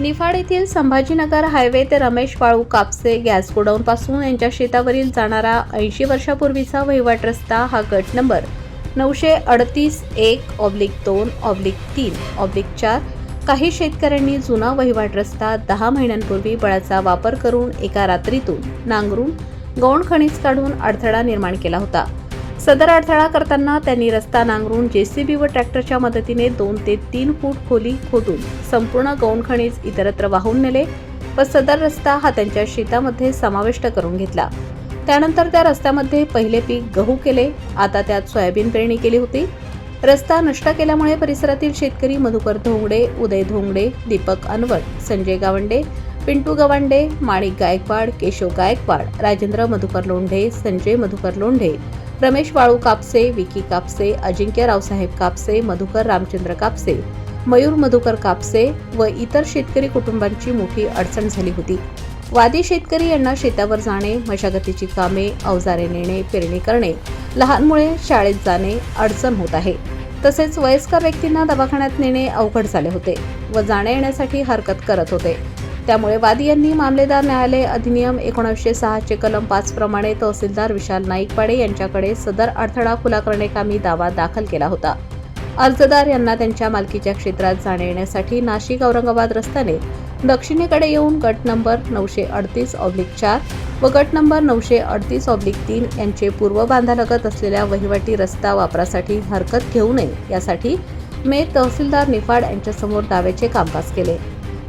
निफाड येथील संभाजीनगर हायवे ते रमेश बाळू कापसे गॅस गोडाऊनपासून यांच्या शेतावरील जाणारा ऐंशी वर्षापूर्वीचा वहिवाट रस्ता हा गट नंबर नऊशे अडतीस एक ऑब्लिक दोन ऑब्लिक तीन ऑब्लिक चार. काही शेतकऱ्यांनी जुना वहिवाट रस्ता दहा महिन्यांपूर्वी बळाचा वापर करून एका रात्रीतून नांगरून गौण खनिज काढून अडथळा निर्माण केला होता. सदर अडथळा करताना त्यांनी रस्ता नांगरून जेसीबी व ट्रॅक्टरच्या मदतीने दोन ते तीन फूट खोली खोदून संपूर्ण गौण इतरत्र वाहून नेले व सदर रस्ता हा त्यांच्या शेतामध्ये समाविष्ट करून घेतला. त्यानंतर त्या रस्त्यामध्ये पहिले पीक गहू केले. आता त्यात सोयाबीन पेरणी केली होती. रस्ता नष्ट केल्यामुळे परिसरातील शेतकरी मधुकर धोंगडे उदय धोंगडे दीपक अनवट संजय गावंडे पिंटू गवांडे माणिक गायकवाड केशव गायकवाड राजेंद्र मधुकर लोंढे संजय मधुकर लोंढे रमेश वाळू कापसे विकी कापसे अजिंक्य रावसाहेब कापसे मधुकर रामचंद्र कापसे मयूर मधुकर कापसे व इतर शेतकरी कुटुंबांची मोठी अडचण झाली होती. वादी शेतकरी यांना शेतावर जाणे मशागतीची कामे अवजारे नेणे पेरणी करणे लहान मुळे शाळेत जाणे अडचण होत आहे. तसेच वयस्कर व्यक्तींना दवाखान्यात नेणे अवघड झाले होते व जाण्या येण्यासाठी हरकत करत होते. त्यामुळे वादी यांनी मामलेदार न्यायालय अधिनियम एकोणीसशे सहाचे कलम पाच प्रमाणे तहसीलदार विशाल नाईकपाडे यांच्याकडे सदर अडथळा खुला करण्याकामी दावा दाखल केला होता. अर्जदार यांना त्यांच्या मालकीच्या क्षेत्रात जाण्या येण्यासाठी नाशिक औरंगाबाद रस्त्याने दक्षिणेकडे येऊन गट नंबर नऊशे अडतीस ऑब्लिक चार व गट नंबर नऊशे अडतीस ऑब्लिक तीन यांचे पूर्व बांधालगत असलेल्या वहिवाटी रस्ता वापरासाठी हरकत घेऊ नये यासाठी मे तहसीलदार निफाड यांच्यासमोर दाव्याचे कामकाज केले.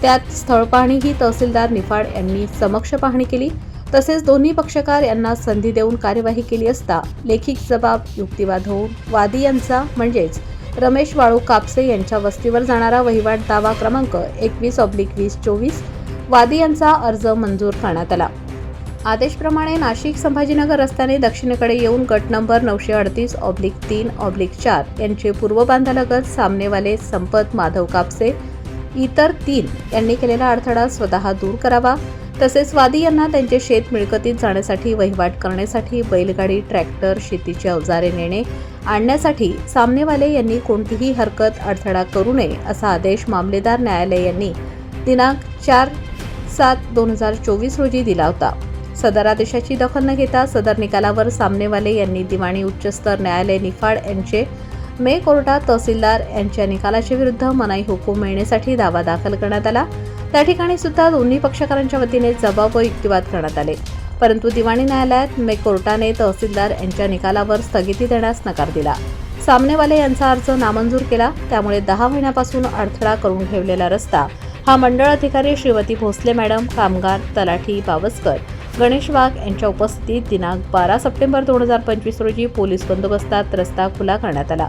त्यात स्थळ पाहणी ही तहसीलदार निफाड यांनी समक्ष पाहणी केली. तसेच दोन्ही पक्षकार यांना संधी देऊन कार्यवाही केली असता लेखिक जबाब युक्तिवाद होऊन वादी यांचा म्हणजेच रमेश वाळू कापसे यांच्या वस्तीवर जाणारा वहिवाट दावा क्रमांक एकवीस ऑब्लिक वीस चोवीस वादी यांचा अर्ज मंजूर करण्यात आला. आदेशप्रमाणे नाशिक संभाजीनगर रस्त्याने दक्षिणेकडे येऊन गट नंबर नऊशे अडतीस ऑब्लिक तीन ऑब्लिक चार यांचे पूर्व बांधालगत सामनेवाले संपत माधव कापसे इतर तीन यांनी केलेला अडथळा स्वतः दूर करावा. तसेच वादी यांना त्यांचे शेत मिळकतीत जाण्यासाठी वहिवाट करण्यासाठी बैलगाडी ट्रॅक्टर शेतीची अवजारे नेणे आणण्यासाठी सामनेवाले यांनी कोणतीही हरकत अडथळा करू नये असा आदेश मामलेदार न्यायालय यांनी दिनांक चार सात दोन हजार चोवीस रोजी दिला होता. सदर आदेशाची दखल न घेता सदर निकालावर सामनेवाले यांनी दिवाणी उच्चस्तर न्यायालय निफाड यांचे मे कोर्टात तहसीलदार यांच्या निकालाच्या विरुद्ध मनाई हुकूम मिळण्यासाठी दावा दाखल करण्यात आला. त्या ठिकाणी सुद्धा दोन्ही पक्षकारांच्या वतीने जबाब व युक्तिवाद करण्यात आले. परंतु दिवाणी न्यायालयात मे कोर्टाने तहसीलदार यांच्या निकालावर स्थगिती देण्यास नकार दिला. सामनेवाले यांचा अर्ज नामंजूर केला. त्यामुळे दहा महिन्यापासून अडथळा करून ठेवलेला रस्ता. हा मंडळ अधिकारी श्रीमती भोसले मॅडम कामगार तलाठी पावसकर गणेश वाघ यांच्या उपस्थितीत दिनांक बारा सप्टेंबर दोन हजार पंचवीस रोजी पोलीस बंदोबस्तात रस्ता खुला करण्यात आला.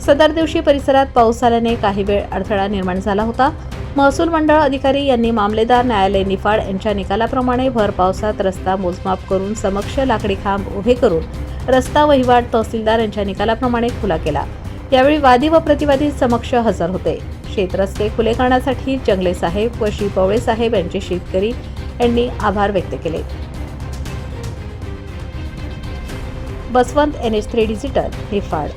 सदर दिवशी परिसरात पाऊस आल्याने काही वेळ अडथळा निर्माण झाला होता. महसूल मंडळ अधिकारी यांनी मामलेदार न्यायालय निफाड यांच्या निकालाप्रमाणे भर पावसात रस्ता मोजमाप करून समक्ष लाकडी खांब उभे करून रस्ता वहिवाट तहसीलदार यांच्या निकालाप्रमाणे खुला केला. यावेळी वादी व प्रतिवादी समक्ष हजर होते. शेतरस्ते खुले करण्यासाठी जंगले साहेब व श्री पवळे साहेब यांचे शेतकरी यांनी आभार व्यक्त केले. Baswant N H three digital Niphad.